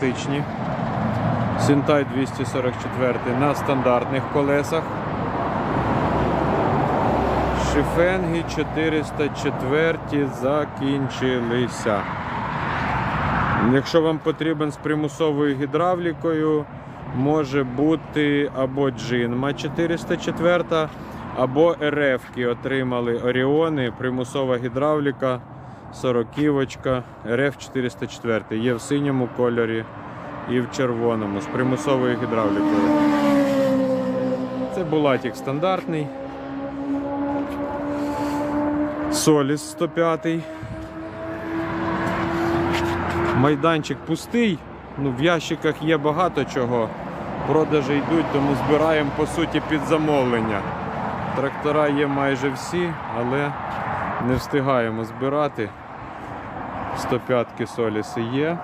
Тичні. Сінтай 244 на стандартних колесах. Шифенги 404 закінчилися. Якщо вам потрібен з примусовою гідравлікою, може бути або Джинма 404, або РФ отримали Оріони, примусова гідравліка, 40 РФ 404. Є в синьому кольорі і в червоному з примусовою гідравлікою. Це булатик стандартний. Соліс 105. Майданчик пустий. Ну, в ящиках є багато чого. Продажі йдуть, тому збираємо по суті під замовлення. Трактора є майже всі, але не встигаємо збирати. 105 соліси є.